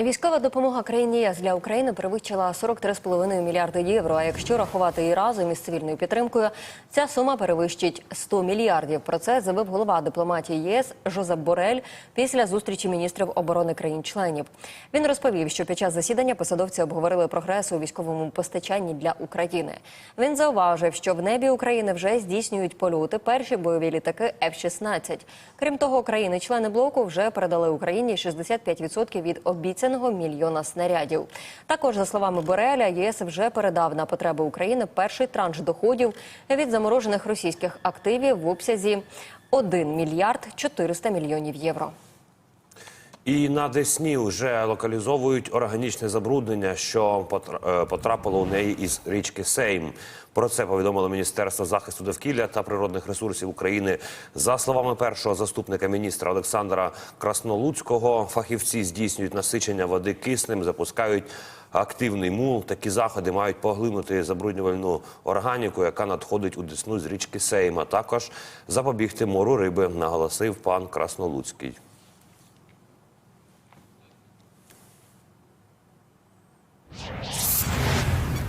Військова допомога країні ЄС для України перевищила 43,5 мільярди євро. А якщо рахувати її разом із цивільною підтримкою, ця сума перевищить 100 мільярдів. Про це заявив голова дипломатії ЄС Жозеп Борель після зустрічі міністрів оборони країн-членів. Він розповів, що під час засідання посадовці обговорили прогрес у військовому постачанні для України. Він зауважив, що в небі України вже здійснюють польоти перші бойові літаки F-16. Крім того, країни-члени блоку вже передали Україні 65% від обіцяного мільйона снарядів. Також, за словами Бореля, ЄС вже передав на потреби України перший транш доходів від заморожених російських активів в обсязі 1 мільярд 400 мільйонів євро. І на Десні вже локалізовують органічне забруднення, що е, потрапило у неї із річки Сейм. Про це повідомило Міністерство захисту довкілля та природних ресурсів України. За словами першого заступника міністра Олександра Краснолуцького, фахівці здійснюють насичення води киснем, запускають активний мул. Такі заходи мають поглинути забруднювальну органіку, яка надходить у Десну з річки Сейм, а також запобігти мору риби, наголосив пан Краснолуцький.